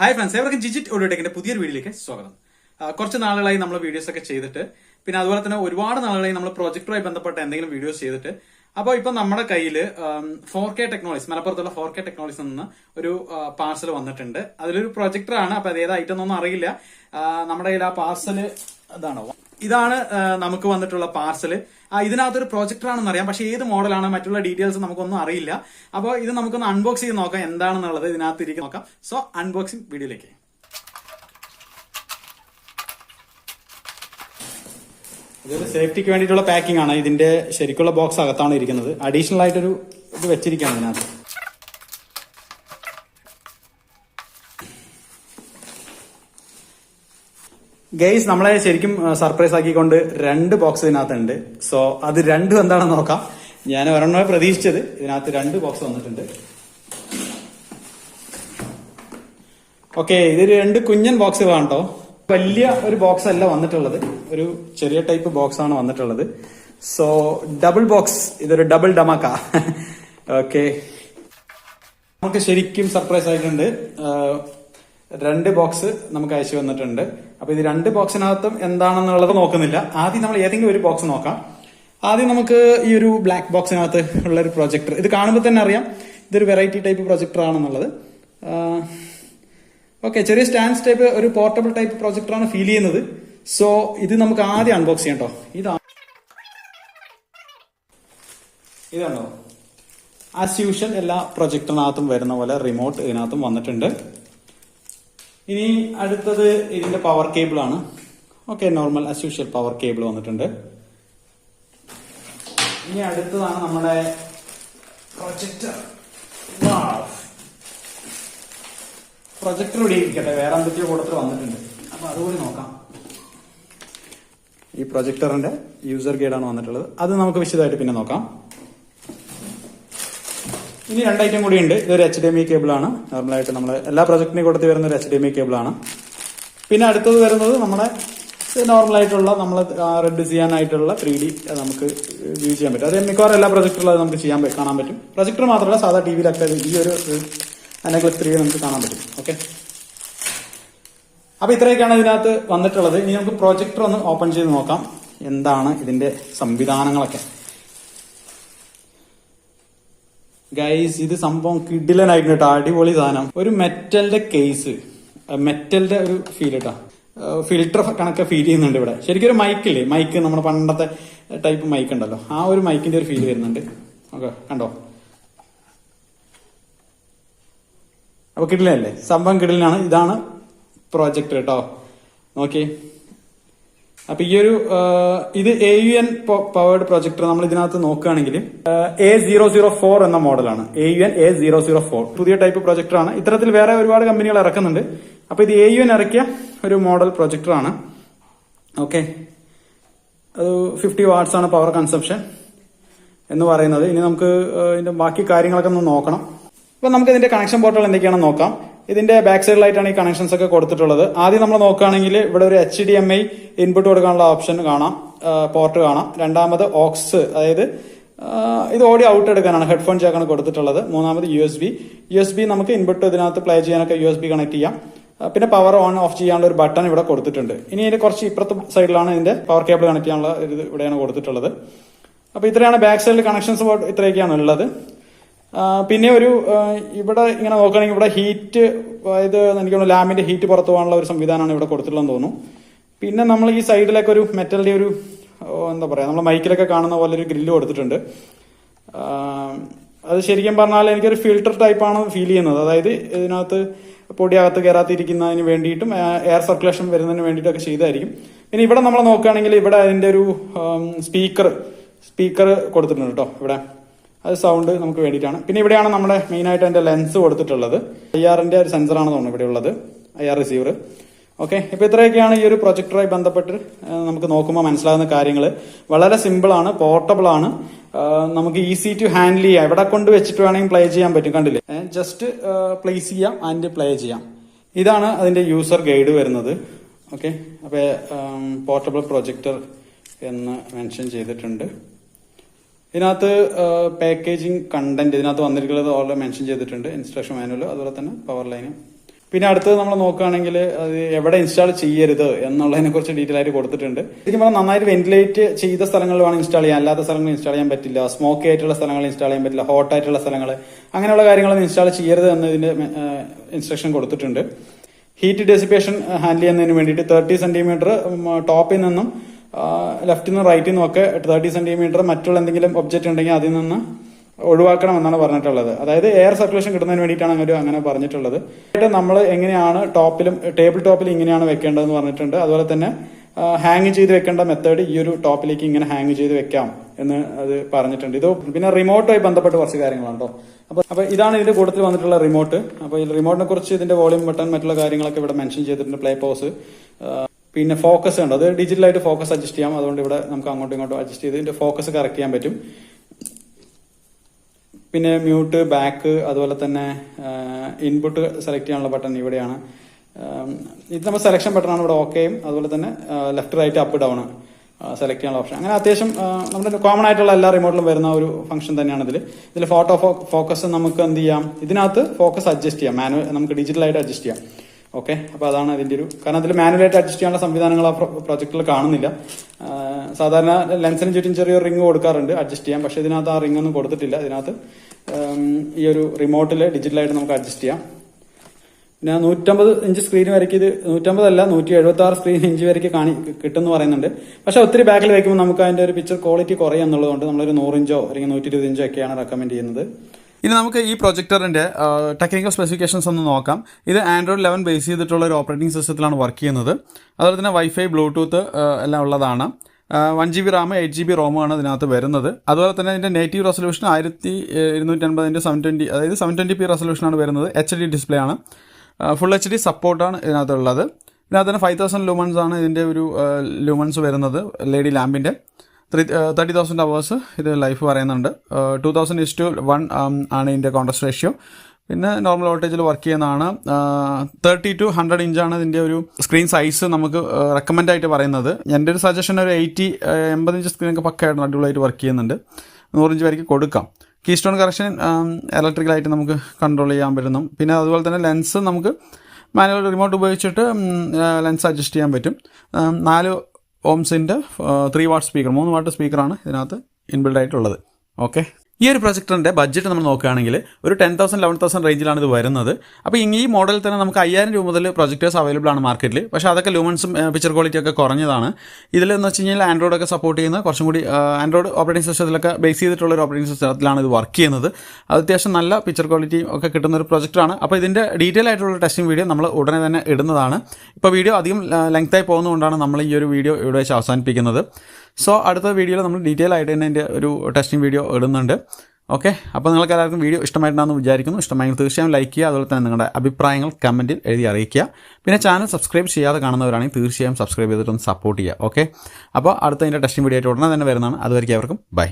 Hi friends എവർക്കും ജിജിറ്റ് ഓഡിയോടെക്കിന്റെ പുതിയൊരു വീഡിയോയിലേക്ക് സ്വാഗതം. കുറച്ച് നാളുകളായി നമ്മൾ വീഡിയോസ് ഒക്കെ ചെയ്തിട്ട് പിന്നെ അതുപോലെ തന്നെ ഒരുപാട് നാളുകളായി നമ്മൾ പ്രൊജക്ടറുമായി ബന്ധപ്പെട്ട എന്തെങ്കിലും വീഡിയോസ് ചെയ്തിട്ട് അപ്പോൾ ഇപ്പം നമ്മുടെ കയ്യിൽ ഫോർ കെ ടെക്നോളജീസ് മലപ്പുറത്തുള്ള ഫോർ കെ ടെക്നോളജീസ് നിന്ന് ഒരു പാർസൽ വന്നിട്ടുണ്ട്. അതിലൊരു പ്രൊജക്ടറാണ് അപ്പോൾ അത് ഏത് ഐറ്റം അറിയില്ല. നമ്മുടെ കയ്യിൽ ആ പാർസൽ അതാണോ ഇതാണ് നമുക്ക് വന്നിട്ടുള്ള പാർസൽ ഇതിനകത്തൊരു പ്രൊജക്ടർ ആണെന്ന് അറിയാം. പക്ഷേ ഏത് മോഡലാണ് മറ്റുള്ള ഡീറ്റെയിൽസ് നമുക്കൊന്നും അറിയില്ല. അപ്പോൾ ഇത് നമുക്കൊന്ന് അൺബോക്സ് ചെയ്ത് നോക്കാം. എന്താണെന്നുള്ളത് ഇതിനകത്ത് ഇരിക്കും നോക്കാം. സോ അൺബോക്സിംഗ് വീഡിയോയിലേക്ക്. ഇതൊരു സേഫ്റ്റിക്ക് വേണ്ടിയിട്ടുള്ള പാക്കിംഗ് ആണ്. ഇതിന്റെ ശരിക്കുള്ള ബോക്സ് അകത്താണ് ഇരിക്കുന്നത്. അഡീഷണൽ ആയിട്ടൊരു ഇത് വെച്ചിരിക്കുകയാണ് ഇതിനകത്ത്. ഗെയ്സ് നമ്മളെ ശരിക്കും സർപ്രൈസ് ആക്കിക്കൊണ്ട് രണ്ട് ബോക്സ് ഇതിനകത്തുണ്ട്. സോ അത് രണ്ടും എന്താണെന്ന് നോക്കാം. ഞാൻ ഒരെണ്ണമേ പ്രതീക്ഷിച്ചത്. ഇതിനകത്ത് രണ്ട് ബോക്സ് വന്നിട്ടുണ്ട്. ഓക്കെ ഇത് രണ്ട് കുഞ്ഞൻ ബോക്സ് വേണ്ടോ വലിയ ഒരു ബോക്സ് അല്ല വന്നിട്ടുള്ളത്. ഒരു ചെറിയ ടൈപ്പ് ബോക്സ് ആണ് വന്നിട്ടുള്ളത്. സോ ഡബിൾ ബോക്സ് ഇതൊരു ഡബിൾ ഡമാക്ക ഓക്കെ നമുക്ക് ശരിക്കും സർപ്രൈസ് ആയിട്ടുണ്ട്. രണ്ട് ബോക്സ് നമുക്ക് അയച്ചു വന്നിട്ടുണ്ട് അപ്പൊ ഇത് രണ്ട് ബോക്സിനകത്തും എന്താണെന്നുള്ളത് നോക്കുന്നില്ല. ആദ്യം നമ്മൾ ഏതെങ്കിലും ഒരു ബോക്സ് നോക്കാം. ആദ്യം നമുക്ക് ഈ ഒരു ബ്ലാക്ക് ബോക്സിനകത്ത് ഉള്ള ഒരു പ്രൊജക്ടർ ഇത് കാണുമ്പോൾ തന്നെ അറിയാം. ഇതൊരു വെറൈറ്റി ടൈപ്പ് പ്രൊജക്ടർ ആണെന്നുള്ളത്. ഓക്കെ ചെറിയ സ്റ്റാൻഡ് ടൈപ്പ് ഒരു പോർട്ടബിൾ ടൈപ്പ് പ്രൊജക്ടർ ആണ് ഫീൽ ചെയ്യുന്നത്. സോ ഇത് നമുക്ക് ആദ്യം അൺബോക്സ് ചെയ്യാം കേട്ടോ ഇതാ ഇതാണോ ആസ് യൂഷ്വൽ എല്ലാ പ്രൊജക്ടറിനകത്തും വരുന്ന പോലെ റിമോട്ട് ഇതിനകത്തും വന്നിട്ടുണ്ട്. ഇനി അടുത്തത് ഇതിന്റെ പവർ കേബിൾ ആണ്. Okay normal as usual power cable വന്നിട്ടുണ്ട്. ഇനി അടുത്തതാണ് നമ്മുടെ പ്രൊജക്ടർ പ്രൊജക്ടർ ഇവിടെ ഇരിക്കട്ടെ വേറെ എന്തൊക്കെയോ കൂടത്തിൽ വന്നിട്ടുണ്ട്. അപ്പൊ അതുകൂടി നോക്കാം. ഈ പ്രൊജക്ടറിന്റെ യൂസർ ഗൈഡാണ് വന്നിട്ടുള്ളത്. അത് നമുക്ക് വിശദമായിട്ട് പിന്നെ നോക്കാം. ഇനി രണ്ട് ഐറ്റം കൂടി ഉണ്ട്. ഇതൊരു H D M I cable ആണ്. നോർമലായിട്ട് നമ്മൾ എല്ലാ പ്രൊജക്ടിനെയും കൊടുത്ത് വരുന്ന ഒരു H D M I cable ആണ്. പിന്നെ അടുത്തത് വരുന്നത് നമ്മുടെ നോർമലായിട്ടുള്ള നമ്മൾ റെഡ് ചെയ്യാനായിട്ടുള്ള ത്രീ ഡി നമുക്ക് യൂസ് ചെയ്യാൻ പറ്റും. അത് മിക്കവാറും എല്ലാ പ്രൊജക്ടറിലും അത് നമുക്ക് ചെയ്യാൻ കാണാൻ പറ്റും. പ്രൊജക്ടർ മാത്രമല്ല സാധാ ടി വിയിലൊക്കെ ഈ ഒരു അനക്ലിക് ത്രീ നമുക്ക് കാണാൻ പറ്റും. ഓക്കെ അപ്പൊ ഇത്രയൊക്കെയാണ് ഇതിനകത്ത് വന്നിട്ടുള്ളത്. ഇനി നമുക്ക് പ്രൊജക്ടർ ഒന്ന് ഓപ്പൺ ചെയ്ത് നോക്കാം. എന്താണ് ഇതിന്റെ സംവിധാനങ്ങളൊക്കെ? ഗൈസ് ഇത് സംഭവം കിഡിലനായിട്ട് കേട്ടോ. അടിപൊളി സാധനം. ഒരു മെറ്റലിന്റെ കേസ് മെറ്റലിന്റെ ഒരു ഫീൽ കേട്ടോ. ഫിൽട്ടർ കണക്കെ ഫീൽ ചെയ്യുന്നുണ്ട് ഇവിടെ. ശരിക്കും ഒരു മൈക്കില്ലേ മൈക്ക് നമ്മുടെ പണ്ടത്തെ ടൈപ്പ് മൈക്ക് ഉണ്ടല്ലോ. ആ ഒരു മൈക്കിന്റെ ഒരു ഫീൽ വരുന്നുണ്ട്. ഓക്കെ കണ്ടോ? അപ്പൊ കിടിലല്ലേ സംഭവം കിഡിലാണ് ഇതാണ് പ്രോജക്ട് കേട്ടോ. നോക്കി. അപ്പൊ ഈ ഒരു ഇത് A U N powered projector നമ്മൾ ഇതിനകത്ത് നോക്കുകയാണെങ്കിൽ എ സീറോ സീറോ ഫോർ എന്ന മോഡലാണ്. A U N A zero zero four പുതിയ ടൈപ്പ് പ്രൊജക്ടറാണ് ഇത്തരത്തിൽ വേറെ ഒരുപാട് കമ്പനികൾ ഇറക്കുന്നുണ്ട്. അപ്പൊ ഇത് എ യു എൻ ഇറക്കിയ ഒരു മോഡൽ പ്രൊജക്ടറാണ് ഓക്കെ അത് ഫിഫ്റ്റി വാട്ട്സ് ആണ് പവർ കൺസംഷൻ എന്ന് പറയുന്നത്. ഇനി നമുക്ക് ഇതിന്റെ ബാക്കി കാര്യങ്ങളൊക്കെ ഒന്ന് നോക്കണം. അപ്പൊ നമുക്ക് ഇതിന്റെ കണക്ഷൻ പോർട്ടുകൾ എന്തൊക്കെയാണെന്ന് നോക്കാം. ഇതിന്റെ ബാക്ക് സൈഡിലായിട്ടാണ് ഈ കണക്ഷൻസ് ഒക്കെ കൊടുത്തിട്ടുള്ളത്. ആദ്യം നമ്മൾ നോക്കുകയാണെങ്കിൽ ഇവിടെ ഒരു H D M I input കൊടുക്കാനുള്ള ഓപ്ഷൻ കാണാം. പോർട്ട് കാണാം. രണ്ടാമത് ഓക്സ് അതായത് ഇത് ഓഡിയോ ഔട്ട് എടുക്കാനാണ് ഹെഡ്ഫോൺ ജാക്കാണ് കൊടുത്തിട്ടുള്ളത്. മൂന്നാമത് U S B U S B നമുക്ക് ഇൻപുട്ട് ഇതിനകത്ത് പ്ലേ ചെയ്യാനൊക്കെ യു എസ് ബി കണക്ട് ചെയ്യാം. പിന്നെ പവർ ഓൺ ഓഫ് ചെയ്യാനുള്ള ഒരു ബട്ടൺ ഇവിടെ കൊടുത്തിട്ടുണ്ട്. ഇനി ഇതിന്റെ കുറച്ച് ഇപ്പുറത്തെ സൈഡിലാണ് ഇതിന്റെ പവർ കേബിൾ കണക്ട് ചെയ്യാനുള്ള ഇത് ഇവിടെയാണ് കൊടുത്തിട്ടുള്ളത്. അപ്പൊ ഇത്രയാണ് ബാക്ക് സൈഡിൽ കണക്ഷൻസ് ഇത്രയൊക്കെയാണ് ഉള്ളത്. പിന്നെ ഒരു ഇവിടെ ഇങ്ങനെ നോക്കുകയാണെങ്കിൽ ഇവിടെ ഹീറ്റ് അതായത് എനിക്ക് തോന്നുന്നു ലാമിന്റെ ഹീറ്റ് പുറത്തു പോകാനുള്ള ഒരു സംവിധാനമാണ് ഇവിടെ കൊടുത്തിട്ടുള്ളതെന്ന് തോന്നുന്നു. പിന്നെ നമ്മൾ ഈ സൈഡിലൊക്കെ ഒരു മെറ്റലിന്റെ ഒരു എന്താ പറയാ നമ്മൾ മൈക്കിലൊക്കെ കാണുന്ന പോലെ ഒരു ഗ്രില്ല് കൊടുത്തിട്ടുണ്ട് അത് ശരിക്കും പറഞ്ഞാൽ എനിക്കൊരു ഫിൽട്ടർ ടൈപ്പാണ് ഫീൽ ചെയ്യുന്നത്. അതായത് ഇതിനകത്ത് പൊടി അകത്ത് കയറാത്തിരിക്കുന്നതിന് വേണ്ടിയിട്ടും എയർ സർക്കുലേഷൻ വരുന്നതിന് വേണ്ടിയിട്ടൊക്കെ ചെയ്തായിരിക്കും. പിന്നെ ഇവിടെ നമ്മൾ നോക്കുകയാണെങ്കിൽ ഇവിടെ അതിന്റെ ഒരു സ്പീക്കർ സ്പീക്കർ കൊടുത്തിട്ടുണ്ട് കേട്ടോ ഇവിടെ. അത് സൗണ്ട് നമുക്ക് വേണ്ടിയിട്ടാണ്. പിന്നെ ഇവിടെയാണ് നമ്മുടെ മെയിൻ ആയിട്ട് അതിന്റെ ലെൻസ് കൊടുത്തിട്ടുള്ളത്. ഐ ആറിന്റെ ഒരു സെൻസറാണ് തോന്നുന്നു ഇവിടെ ഉള്ളത്. ഐ ആർ റിസീവർ ഓക്കെ ഇപ്പൊ ഇത്രയൊക്കെയാണ് ഈ ഒരു പ്രൊജക്ടറുമായി ബന്ധപ്പെട്ട് നമുക്ക് നോക്കുമ്പോൾ മനസ്സിലാകുന്ന കാര്യങ്ങൾ. വളരെ സിമ്പിൾ ആണ് പോർട്ടബിൾ ആണ്. നമുക്ക് ഈസി ടു ഹാൻഡിൽ ചെയ്യാം. എവിടെ കൊണ്ട് വെച്ചിട്ട് വേണമെങ്കിൽ പ്ലേ ചെയ്യാൻ പറ്റും കണ്ടില്ലേ? ജസ്റ്റ് പ്ലേസ് ചെയ്യാം ആൻഡ് പ്ലേ ചെയ്യാം. ഇതാണ് അതിന്റെ യൂസർ ഗൈഡ് വരുന്നത്. ഓക്കെ അപ്പൊ പോർട്ടബിൾ പ്രൊജക്ടർ എന്ന് മെൻഷൻ ചെയ്തിട്ടുണ്ട്. ഇതിനകത്ത് പാക്കേജിങ് കണ്ടന്റ് ഇതിനകത്ത് വന്നിരിക്കുന്നത് ഓൾറെഡി മെൻഷൻ ചെയ്തിട്ടുണ്ട്. ഇൻസ്ട്രക്ഷൻ മാനുവൽ അതുപോലെ തന്നെ പവർ ലൈനും പിന്നെ അടുത്തത് നമ്മൾ നോക്കുകയാണെങ്കിൽ അത് എവിടെ ഇൻസ്റ്റാൾ ചെയ്യരുത് എന്നുള്ളതിനെ കുറിച്ച് ഡീറ്റെയിൽ ആയിട്ട് കൊടുത്തിട്ടുണ്ട്. ശരിക്കും പറഞ്ഞാൽ നന്നായിട്ട് വെന്റിലേറ്റ് ചെയ്ത സ്ഥലങ്ങളിൽ വേണം ഇൻസ്റ്റാൾ ചെയ്യാൻ. അല്ലാത്ത സ്ഥലങ്ങൾ ഇൻസ്റ്റാൾ ചെയ്യാൻ പറ്റില്ല. സ്മോക്കി ആയിട്ടുള്ള സ്ഥലങ്ങൾ ഇൻസ്റ്റാൾ ചെയ്യാൻ പറ്റില്ല. ഹോട്ട് ആയിട്ടുള്ള സ്ഥലങ്ങൾ. അങ്ങനെയുള്ള കാര്യങ്ങളൊന്നും ഇൻസ്റ്റാൾ ചെയ്യരുത് എന്നതിന്റെ ഇൻസ്ട്രക്ഷൻ കൊടുത്തിട്ടുണ്ട്. ഹീറ്റ് ഡെസിപ്പേഷൻ ഹാൻഡിൽ ചെയ്യുന്നതിന് വേണ്ടിയിട്ട് തേർട്ടി സെന്റിമീറ്റർ ടോപ്പിൽ നിന്നും ലെഫ്റ്റിൽ നിന്ന് റൈറ്റിൽ നിന്നും ഒക്കെ തേർട്ടി സെന്റിമീറ്റർ മറ്റുള്ള എന്തെങ്കിലും ഒബ്ജക്റ്റ് ഉണ്ടെങ്കിൽ അതിൽ നിന്ന് ഒഴിവാക്കണം എന്നാണ് പറഞ്ഞിട്ടുള്ളത്. അതായത് എയർ സർക്കുലേഷൻ കിട്ടുന്നതിന് വേണ്ടിയിട്ടാണ് അങ്ങനെ അങ്ങനെ പറഞ്ഞിട്ടുള്ളത്. നമ്മൾ എങ്ങനെയാണ് ടോപ്പിലും ടേബിൾ ടോപ്പിൽ ഇങ്ങനെയാണ് വെക്കേണ്ടതെന്ന് പറഞ്ഞിട്ടുണ്ട്. അതുപോലെ തന്നെ ഹാങ് ചെയ്ത് വെക്കേണ്ട മെത്തേഡ് ഈ ഒരു ടോപ്പിലേക്ക് ഇങ്ങനെ ഹാങ് ചെയ്ത് വെക്കാം എന്ന് അത് പറഞ്ഞിട്ടുണ്ട്. ഇത് പിന്നെ റിമോട്ടുമായി ബന്ധപ്പെട്ട് കുറച്ച് കാര്യങ്ങളാണ് അപ്പൊ അപ്പൊ ഇതാണ് ഇതിന്റെ കൂട്ടത്തിൽ വന്നിട്ടുള്ള റിമോട്ട് അപ്പൊ ഈ റിമോട്ടിനെ കുറിച്ച് ഇതിന്റെ വോളിയം ബട്ടൺ മറ്റുള്ള കാര്യങ്ങളൊക്കെ ഇവിടെ മെൻഷൻ ചെയ്തിട്ടുണ്ട്. പ്ലേ പോസ് പിന്നെ ഫോക്കസ് ഉണ്ട്. അത് ഡിജിറ്റലായിട്ട് ഫോക്കസ് അഡ്ജസ്റ്റ് ചെയ്യാം. അതുകൊണ്ട് ഇവിടെ നമുക്ക് അങ്ങോട്ടും ഇങ്ങോട്ടും അഡ്ജസ്റ്റ് ചെയ്ത് ഇതിന്റെ ഫോക്കസ് കറക്റ്റ് ചെയ്യാൻ പറ്റും. പിന്നെ മ്യൂട്ട് ബാക്ക് അതുപോലെ തന്നെ ഇൻപുട്ട് സെലക്ട് ചെയ്യാനുള്ള ബട്ടൺ ഇവിടെയാണ്. ഇത് നമ്മൾ സെലക്ഷൻ ബട്ടണാണ് ഇവിടെ ഓക്കെയും അതുപോലെ തന്നെ left right up down select ചെയ്യാനുള്ള ഓപ്ഷൻ അങ്ങനെ അത്യാവശ്യം നമ്മുടെ കോമൺ ആയിട്ടുള്ള എല്ലാ റിമോട്ടിലും വരുന്ന ഒരു ഫംഗ്ഷൻ തന്നെയാണ് ഇതിൽ ഇതിൽ ഫോട്ടോ ഫോക്കസ് നമുക്ക് എന്ത് ചെയ്യാം? ഇതിനകത്ത് ഫോക്കസ് അഡ്ജസ്റ്റ് ചെയ്യാം. മാനുവൽ നമുക്ക് ഡിജിറ്റലായിട്ട് അഡ്ജസ്റ്റ് ചെയ്യാം. ഓക്കെ അപ്പൊ അതാണ് അതിന്റെ ഒരു കാരണം അതിൽ മാനുവലായിട്ട് അഡ്ജസ്റ്റ് ചെയ്യാനുള്ള സംവിധാനങ്ങൾ ആ പ്രോജക്റ്റിൽ കാണുന്നില്ല. സാധാരണ ലെൻസിന് ചുറ്റും ചെറിയൊരു റിങ് കൊടുക്കാറുണ്ട് അഡ്ജസ്റ്റ് ചെയ്യാം പക്ഷെ ഇതിനകത്ത് ആ റിംഗ് ഒന്നും കൊടുത്തിട്ടില്ല. ഇതിനകത്ത് ഈ ഒരു റിമോട്ടിൽ ഡിജിറ്റലായിട്ട് നമുക്ക് അഡ്ജസ്റ്റ് ചെയ്യാം. പിന്നെ നൂറ്റമ്പത് ഇഞ്ച് സ്ക്രീൻ വരയ്ക്ക് ഇത് നൂറ്റമ്പതല്ല നൂറ്റി എഴുപത്തി ആറ് സ്ക്രീൻ ഇഞ്ച് വരയ്ക്ക് കാണി കിട്ടുമെന്ന് പറയുന്നുണ്ട്. പക്ഷെ ഒത്തിരി ബാക്കിൽ വയ്ക്കുമ്പോൾ നമുക്ക് അതിന്റെ ഒരു പിക്ചർ ക്വാളിറ്റി കുറയുന്നുള്ളതുകൊണ്ട് നമ്മളൊരു നൂറിഞ്ചോ അല്ലെങ്കിൽ നൂറ്റി ഇരുപത് ഇഞ്ചോ ഒക്കെയാണ് റെക്കമെൻഡ് ചെയ്യുന്നത്. ഇനി നമുക്ക് ഈ പ്രൊജക്ടറിന്റെ ടെക്നിക്കൽ സ്പെസിഫിക്കേഷൻസ് ഒന്ന് നോക്കാം. ഇത് ആൻഡ്രോയിഡ് ലെവൻ ബേസ് ചെയ്തിട്ടുള്ള ഒരു ഓപ്പറേറ്റിംഗ് സിസ്റ്റത്തിലാണ് വർക്ക് ചെയ്യുന്നത്. അതുപോലെ തന്നെ വൈഫൈ ബ്ലൂടൂത്ത് എല്ലാം ഉള്ളതാണ്. One G B RAM eight G B റോമാണ് ഇതിനകത്ത് വരുന്നത്. അതുപോലെ തന്നെ ഇതിന്റെ നേറ്റീവ് റെസൊല്യൂഷൻ ആയിരത്തി ഇരുന്നൂറ്റി അൻപതിന്റെ സെവൻ ട്വന്റി അതായത് സെവൻ ട്വന്റി പി റെസൊല്യൂഷനാണ് വരുന്നത്. എച്ച് ഡി ഡിസ്പ്ലേ ആണ്. ഫുൾ എച്ച് ഡി സപ്പോർട്ടാണ് ഇതിനകത്തുള്ളത്. ഇതിനകത്ത് തന്നെ ഫൈവ് തൗസൻഡ് ലൂമൺസ് ആണ് ഇതിന്റെ ഒരു ലൂമൺസ് വരുന്നത് ലേഡി ലാമ്പിന്റെ ത്രീ തേർട്ടി തൗസൻഡ് അവേഴ്സ് ഇത് ലൈഫ് പറയുന്നുണ്ട്. Two thousand is to one ആണ് ഇതിന്റെ കോൺട്രസ്റ്റ് റേഷ്യോ പിന്നെ നോർമൽ വോൾട്ടേജിൽ വർക്ക് ചെയ്യുന്നതാണ്. തേർട്ടി ടു ഹൺഡ്രഡ് ഇഞ്ചാണ് ഇതിന്റെ ഒരു സ്ക്രീൻ സൈസ് നമുക്ക് റെക്കമെൻഡ് ആയിട്ട് പറയുന്നത്. എന്റെ ഒരു സജഷൻ ഒരു എയ്റ്റി എൺപത് ഇഞ്ച് സ്ക്രീനൊക്കെ പക്കയായിട്ട് അടിപൊളിയായിട്ട് വർക്ക് ചെയ്യുന്നുണ്ട്. നൂറിഞ്ച് വരയ്ക്ക് കൊടുക്കാം. കീ സ്റ്റോൺ കറക്ഷൻ ഇലക്ട്രിക്കലായിട്ട് നമുക്ക് കൺട്രോൾ ചെയ്യാൻ പറ്റുന്നു. പിന്നെ അതുപോലെ തന്നെ ലെൻസ് നമുക്ക് മാനുവൽ റിമോട്ട് ഉപയോഗിച്ചിട്ട് ലെൻസ് അഡ്ജസ്റ്റ് ചെയ്യാൻ പറ്റും. നാല് ഓംസിന്റെ ത്രീ വാട്ട് സ്പീക്കർ മൂന്ന് വാട്ട് സ്പീക്കറാണ് ഇതിനകത്ത് ഇൻബിൽഡ് ആയിട്ടുള്ളത്. ഓക്കെ ഈ ഒരു പ്രൊജക്ടറിന്റെ ബഡ്ജറ്റ് നമ്മൾ നോക്കുകയാണെങ്കിൽ ഒരു ടെൻ തൗസൻഡ് ലെവൻ തൗസൻഡ് റേഞ്ചിലാണ് ഇത് വരുന്നത്. അപ്പോൾ ഈ മോഡലിൽ തന്നെ നമുക്ക് അയ്യായിരം രൂപ മുതൽ പ്രൊജക്ടേഴ്സ് അവൈലബിൾ ആണ് മാർക്കറ്റിൽ പക്ഷേ അതൊക്കെ ലൂമൻസും പിക്ചർ ക്വാളിറ്റി ഒക്കെ കുറഞ്ഞതാണ്. ഇതിലെന്ന് വെച്ച് കഴിഞ്ഞാൽ ആൻഡ്രോയിഡ് ഒക്കെ സപ്പോർട്ട് ചെയ്യുന്ന കുറച്ചും കൂടി ആൻഡ്രോയിഡ് ഓപ്പറേറ്റിംഗ് സിസ്റ്റത്തിലൊക്കെ ബേസ് ചെയ്തിട്ടുള്ള ഒരു ഓപ്പറേറ്റിംഗ് സിസ്റ്റത്തിലാണ് ഇത് വർക്ക് ചെയ്യുന്നത്. അത് അത്യാവശ്യം നല്ല പിക്ചർ ക്വാളിറ്റി ഒക്കെ കിട്ടുന്ന ഒരു പ്രൊജക്ടറാണ് അപ്പോൾ ഇതിന്റെ ഡീറ്റെയിൽ ആയിട്ടുള്ള ടെസ്റ്റിംഗ് വീഡിയോ നമ്മൾ ഉടനെ തന്നെ ഇടുന്നതാണ്. ഇപ്പോൾ വീഡിയോ അധികം ലെങ്ത്തായി പോകുന്നതുകൊണ്ടാണ് നമ്മൾ ഈ ഒരു വീഡിയോ ഇവിടെ വെച്ച് അവസാനിപ്പിക്കുന്നത്. സോ അടുത്ത വീഡിയോയിൽ നമ്മൾ ഡീറ്റെയിൽ ആയിട്ട് തന്നെ എന്റെ ഒരു ടെസ്റ്റിംഗ് വീഡിയോ ഇടുന്നുണ്ട്. ഓക്കെ അപ്പോൾ നിങ്ങൾക്ക് എല്ലാവർക്കും വീഡിയോ ഇഷ്ടമായിട്ടാണെന്ന് വിചാരിക്കുന്നു. ഇഷ്ടമായെങ്കിൽ തീർച്ചയായും ലൈക്ക് ചെയ്യുക. അതുപോലെ തന്നെ നിങ്ങളുടെ അഭിപ്രായങ്ങൾ കമന്റിൽ എഴുതി അറിയിക്കുക. പിന്നെ ചാനൽ സബ്സ്ക്രൈബ് ചെയ്യാതെ കാണുന്നവരാണെങ്കിൽ തീർച്ചയായും സബ്സ്ക്രൈബ് ചെയ്തിട്ടൊന്ന് സപ്പോർട്ട് ചെയ്യുക. ഓക്കെ അപ്പോൾ അടുത്ത അതിന്റെ ടെസ്റ്റിംഗ് വീഡിയോ ആയിട്ട് ഉടനെ തന്നെ വരുന്നതാണ്. അതുവരെയ്ക്കും അവർക്കും ബൈ